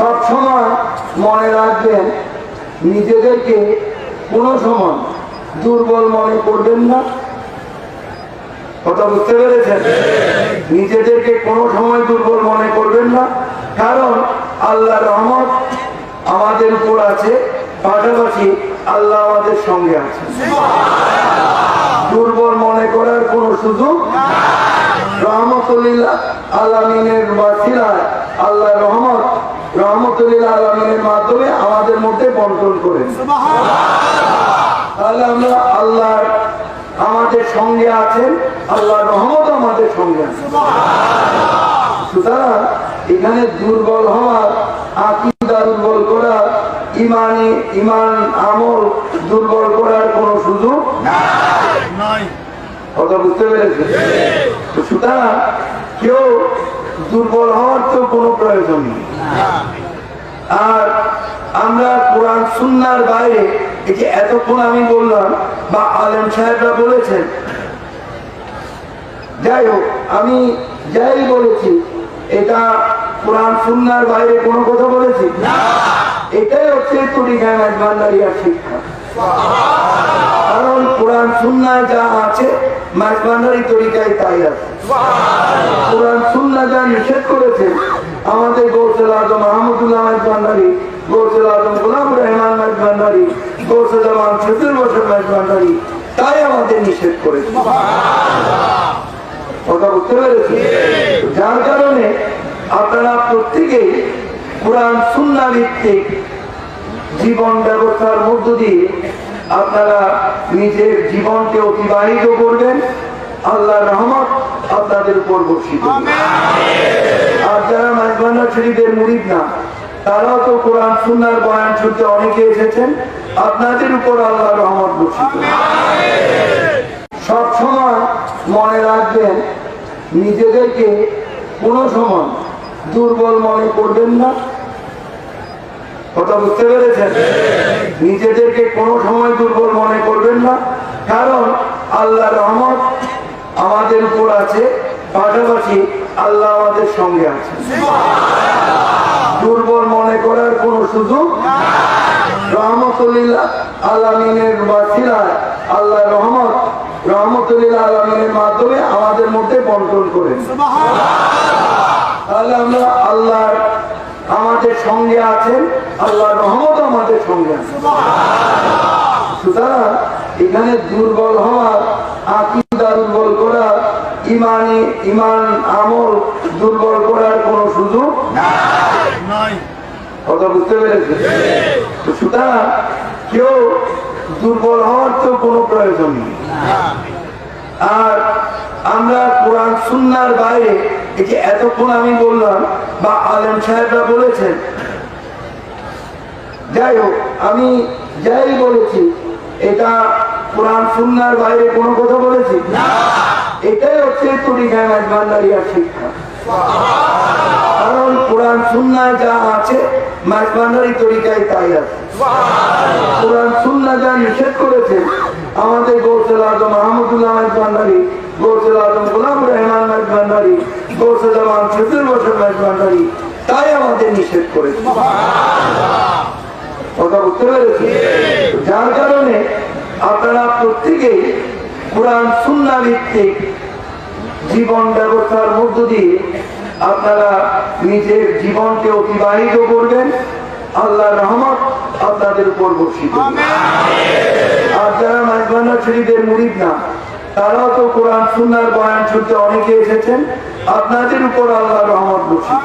সব সময় মনে রাখবেন, নিজেদেরকে কোনো সময় দুর্বল মনে করবেন না। কথা বুঝতে পেরেছেন? নিজেদেরকে কোনো সময় দুর্বল মনে করবেন না, কারণ আল্লাহ রহমত আমাদের উপর আছে, পাশাপাশি আল্লাহ আমাদের সঙ্গে আছে দুর্বল মনে করার কোনো সুযোগ রহমতুল্লাহ বাসিলায় আল্লাহ রহমত মাধ্যমে আমাদের মধ্যে বন্টন করেন। তাহলে আমরা আল্লাহর আমাদের সঙ্গে আছেন আল্লাহ রহমত আমাদের সঙ্গে সুতরাং এখানে দুর্বল হওয়ার, আকিদা দুর্বল করা ইমানি, ইমান, আমল দুর্বল করার কোনো সুযোগ কথা বুঝতে পেরেছে সুতরাং কেউ দুর্বল হওয়ার তো কোনো প্রয়োজন নেই। আর আমরা কোরআন সুন্নার বাইরে এই যে এতক্ষণ আমি বললাম বা আলেম সাহেবরা বলেছেন যাই হোক আমি যাই বলেছি এটা কোরআন সুন্নার বাইরে কোনো কথা বলেছি? এটাই হচ্ছে তরিকায় মাঝবান্ডারিয়ার শিক্ষা। কারণ কোরআন সুন্নায় যা আছে মাঝবান্ডারি তরিকায় তাই আছে। কোরআন সুন্না যা নিষেধ করেছে, আমাদের গৌসেল আজম আহমদুল্লাহ গৌসেল আজম গোলাম রহমান গৌসেল তাই আমাদের নিষেধ করেছে। কথা বুঝতে পেরেছি যার কারণে আপনারা প্রত্যেকেই কোরআন সুন্না ভিত্তিক জীবন ব্যবস্থার মধ্য দিয়ে আপনারা নিজের জীবনকে অতিবাহিত করবেন আল্লাহ রহমত আপনাদের উপর বর্ষিত আর যারা মাইবানা শরীফের মুরিদ না তারাও তো কোরআন সুন্নার বয়ান শুনতে অনেকে এসেছেন। আপনাদের উপর আল্লাহ রহমত বর্ষিত। সব সময় মনে রাখবেন নিজেদেরকে কোনো সময় দুর্বল মনে করবেন না। কথা বুঝতে পেরেছেন? নিজেদেরকে কোনো সময় দুর্বল মনে করবেন না। কারণ আল্লাহ রহমত আমাদের উপর আছে, পাশাপাশি আল্লাহ আমাদের সঙ্গে আছে। দুর্বল মনে করার কোনো সুযোগ? আল্লাহ রহমত রহমতুল্লাহ আলমিনের মাধ্যমে আমাদের মধ্যে বন্টন তাহলে আমরা আল্লাহর আমাদের সঙ্গে আছেন আল্লাহ রহমত আমাদের সঙ্গে সুতরাং এখানে দুর্বল হওয়ার আকিদা দুর্বল করা, ইমানি, ইমান, আমল দুর্বল করার কোনো সুযোগ কথা বুঝতে পেরেছে সুতরাং কেউ দুর্বল হওয়ার তো কোনো প্রয়োজন নেই। আর আমরা কোরআন, সুন্নার বাইরে যে এতক্ষণ আমি বললাম, বা আলেম সাহেবরা বলেছেন, যাই হোক, আমি যাই বলেছি, এটা কোরআন সুন্নার বাইরে কোনো কথা বলেছি? এটাই হচ্ছে তরিকায় মাঝবান্ডারিয়ার শিক্ষা। কারণ কোরআন সুন্নায় যা আছে মাঝবান্ডারি তরিকায় তাই আছে। কোরআন সুন্না যা নিষেধ করেছে আমাদের গৌসেল আজম আহমদুল্লাহ মাঝবান্ডারি গৌসেল আজম গোলাম রহমান মাঝবান্ডারি গৌসেল আজম সত্তর বছর মাঝবান্ডারি তাই আমাদের নিষেধ করেছে। কথা বুঝতে পেরেছি প্রত্যেকেই কোরআন সুন্না ভিত্তিক জীবন ব্যবস্থার মধ্য দিয়ে আপনারা নিজের জীবনকে অতিবাহিত করবেন আল্লাহ রহমত আপনাদের উপর বর্ষিত আর যারা মাইবানা শরীফের মুরিদ না তারাও তো কোরআন সুন্নার বয়ান শুনতে অনেকে এসেছেন আপনাদের উপর আল্লাহ রহমত বর্ষিত।